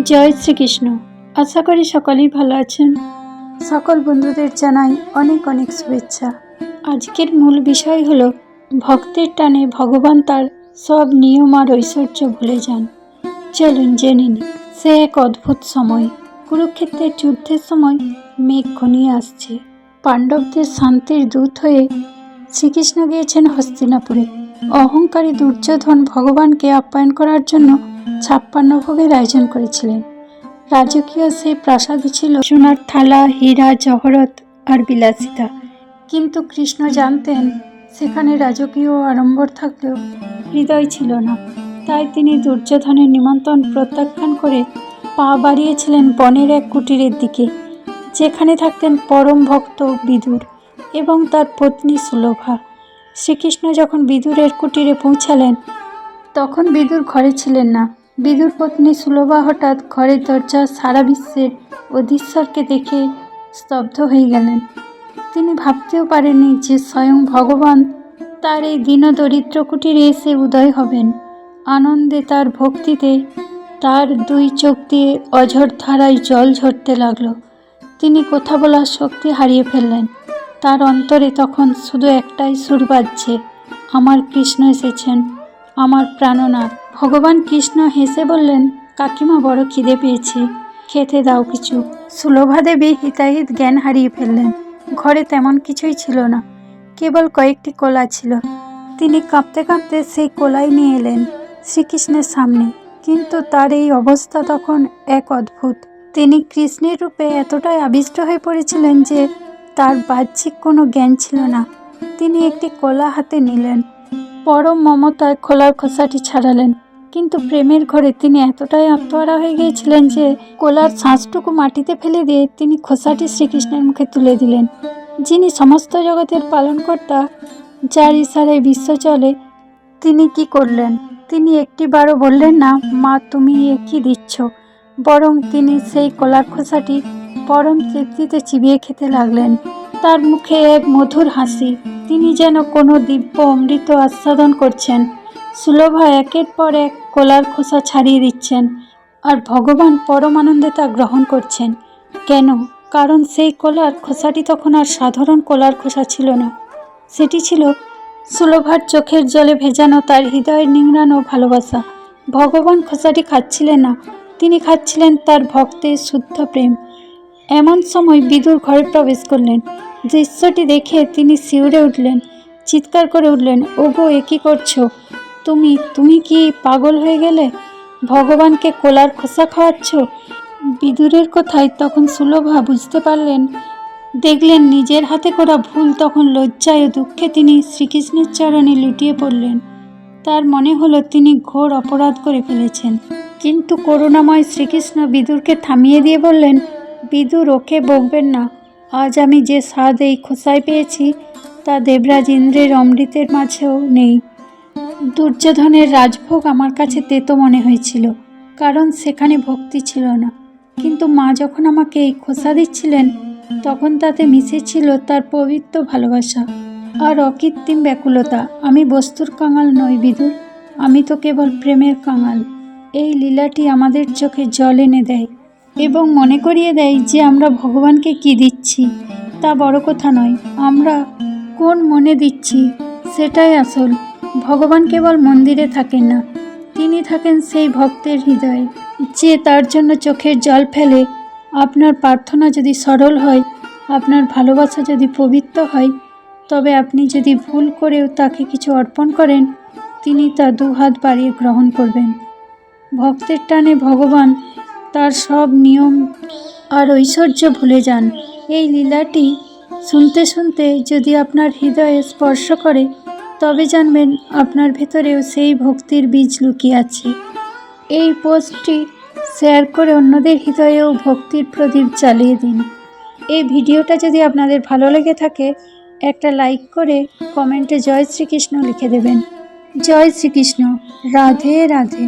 জয় শ্রীকৃষ্ণ। আশা করি সকলেই ভালো আছেন। সকল বন্ধুদের জানাই অনেক অনেক শুভেচ্ছা। আজকের মূল বিষয় হলো ভক্তের টানে ভগবান তার সব নিয়ম আর ঐশ্বর্য ভুলে যান। চলুন জেনে নিন সে এক অদ্ভুত সময়। কুরুক্ষেত্রের যুদ্ধের সময় মেঘ ঘনিয়ে আসছে। পাণ্ডবদের শান্তির দূত হয়ে শ্রীকৃষ্ণ গিয়েছেন হস্তিনাপুরে। অহংকারী দুর্যোধন ভগবানকে আপ্যায়ন করার জন্য ছাপ্পান্ন ভোগের আয়োজন করেছিলেন। রাজকীয় সেই প্রাসাদে ছিল সোনার থালা, হীরা, জহরত আর বিলাসিতা। কিন্তু কৃষ্ণ জানতেন, সেখানে রাজকীয় আড়ম্বর থাকলেও হৃদয় ছিল না। তাই তিনি দুর্যোধনের নিমন্ত্রণ প্রত্যাখ্যান করে পা বাড়িয়েছিলেন বনের এক কুটিরের দিকে, যেখানে থাকতেন পরম ভক্ত বিদুর এবং তার পত্নী সুলভা। শ্রীকৃষ্ণ যখন বিদুরের কুটিরে পৌঁছালেন তখন বিদুর ঘরে ছিলেন না। বিদুর পত্নী সুলভা হঠাৎ ঘরের দরজা সারা বিশ্বের অধীশ্বরকে দেখে স্তব্ধ হয়ে গেলেন। তিনি ভাবতেও পারেননি যে স্বয়ং ভগবান তার এই দীন দরিদ্র কুটিরে এসে উদয় হবেন। আনন্দে তার ভক্তিতে তার দুই চোখ দিয়ে অঝর ধারায় জল ঝরতে লাগল। তিনি কথা বলার শক্তি হারিয়ে ফেললেন। তার অন্তরে তখন শুধু একটাই সুর বাজছে, আমার কৃষ্ণ এসেছেন আমার প্রাণনাথ, ভগবান কৃষ্ণ হেসে বললেন, কাকিমা, বড় খিদে পেয়েছে। খেতে দাও কিছু। সুলভা দেবী হিতাহিত জ্ঞান হারিয়ে ফেললেন। ঘরে তেমন কিছুই ছিল না, কেবল কয়েকটি কলা ছিল। তিনি কাঁপতে কাঁপতে সেই কলাই নিয়ে এলেন শ্রীকৃষ্ণের সামনে। কিন্তু তার এই অবস্থা তখন এক অদ্ভুত। তিনি কৃষ্ণের রূপে এতটাই আবিষ্ট হয়ে পড়েছিলেন যে তার বাহ্যিক কোনো জ্ঞান ছিল না। তিনি একটি কলা হাতে নিলেন। পরম মমতায় খোলার খোসাটি ছাড়ালেন। কিন্তু প্রেমের ঘরে তিনি এতটাই আত্মহারা হয়ে গিয়েছিলেন যে, কোলার শ্বাসটুকু মাটিতে ফেলে দিয়ে তিনি খোসাটি শ্রীকৃষ্ণের মুখে তুলে দিলেন। যিনি সমস্ত জগতের পালনকর্তা, যার ইশারায় বিশ্ব চলে, তিনি কি করলেন? তিনি একটিবারও বললেন না, মা, তুমি এ কি দিচ্ছ? বরং তিনি সেই কলার খোসাটি পরম তৃপ্তিতে চিবিয়ে খেতে লাগলেন। তার মুখে এক মধুর হাসি। তিনি যেন কোনো দিব্য অমৃত আস্বাদন করছেন। সুলভা একের পর এক কলার খোসা ছাড়িয়ে দিচ্ছেন আর ভগবান পরমানন্দে তা গ্রহণ করছেন। কেন? কারণ সেই কলার খোসাটি তখন আর সাধারণ কলার খোসা ছিল না। সেটি ছিল সুলভার চোখের জলে ভেজানো তার হৃদয়ের নিংড়ানো ভালোবাসা। ভগবান খোসাটি খাচ্ছিলেন না। তিনি খাচ্ছিলেন তার ভক্তের শুদ্ধ প্রেম। এমন সময় বিদুর ঘরে প্রবেশ করলেন। দৃশ্যটি দেখে তিনি শিউরে উঠলেন, চিৎকার করে উঠলেন, ওগো, এ কী করছ? তুমি তুমি কি পাগল হয়ে গেলে? ভগবানকে কোলার খোসা খাওয়াচ্ছ? বিদুরের কথায় তখন সুলভা বুঝতে পারলেন। দেখলেন নিজের হাতে করা ভুল, তখন লজ্জায় ও দুঃখে তিনি শ্রীকৃষ্ণের চরণে লুটিয়ে পড়লেন। তার মনে হলো তিনি ঘোর অপরাধ করে ফেলেছেন। কিন্তু করুণাময় শ্রীকৃষ্ণ বিদুরকে থামিয়ে দিয়ে বললেন, বিদুর, ওকে বকবেন না। আজ আমি যে স্বাদ এই খোসায় পেয়েছি, তা দেবরাজ ইন্দ্রের অমৃতের মাঝেও নেই। দুর্যোধনের রাজভোগ আমার কাছে তেতো মনে হয়েছিল, কারণ সেখানে ভক্তি ছিল না। কিন্তু মা যখন আমাকে এই খোসা দিচ্ছিলেন, তখন তাতে মিশেছিল তার পবিত্র ভালোবাসা আর অকৃত্রিম ব্যাকুলতা। আমি বস্তুর কাঙাল নই বিদুর, আমি তো কেবল প্রেমের কাঙাল। এই লীলাটি আমাদের চোখে জল এনে দেয়। এবং মনে করিয়ে দেয় যে আমরা ভগবানকে কি দিচ্ছি, তা বড় কথা নয়। আমরা কোন মনে দিচ্ছি, সেটাই আসল। ভগবান কেবল মন্দিরে থাকেন না, তিনি থাকেন সেই ভক্তের হৃদয়ে, যে তার জন্য চোখের জল ফেলে। আপনার প্রার্থনা যদি সরল হয়, আপনার ভালোবাসা যদি পবিত্র হয়, তবে আপনি যদি ভুল করেও তাকে কিছু অর্পণ করেন, তিনি তা দুহাত বাড়িয়ে গ্রহণ করবেন। ভক্তের টানে ভগবান তার সব নিয়ম আর ঐশ্বর্য ভুলে যান। এই লীলাটি শুনতে শুনতে যদি আপনার হৃদয়ে স্পর্শ করে, তবে জানবেন আপনার ভেতরেও সেই ভক্তির বীজ লুকিয়ে আছে। এই পোস্টটি শেয়ার করে অন্যদের হৃদয়েও ভক্তির প্রদীপ জ্বালিয়ে দিন। এই ভিডিওটা যদি আপনাদের ভালো লেগে থাকে, একটা লাইক করে কমেন্টে জয় শ্রীকৃষ্ণ লিখে দেবেন। জয় শ্রীকৃষ্ণ, রাধে রাধে।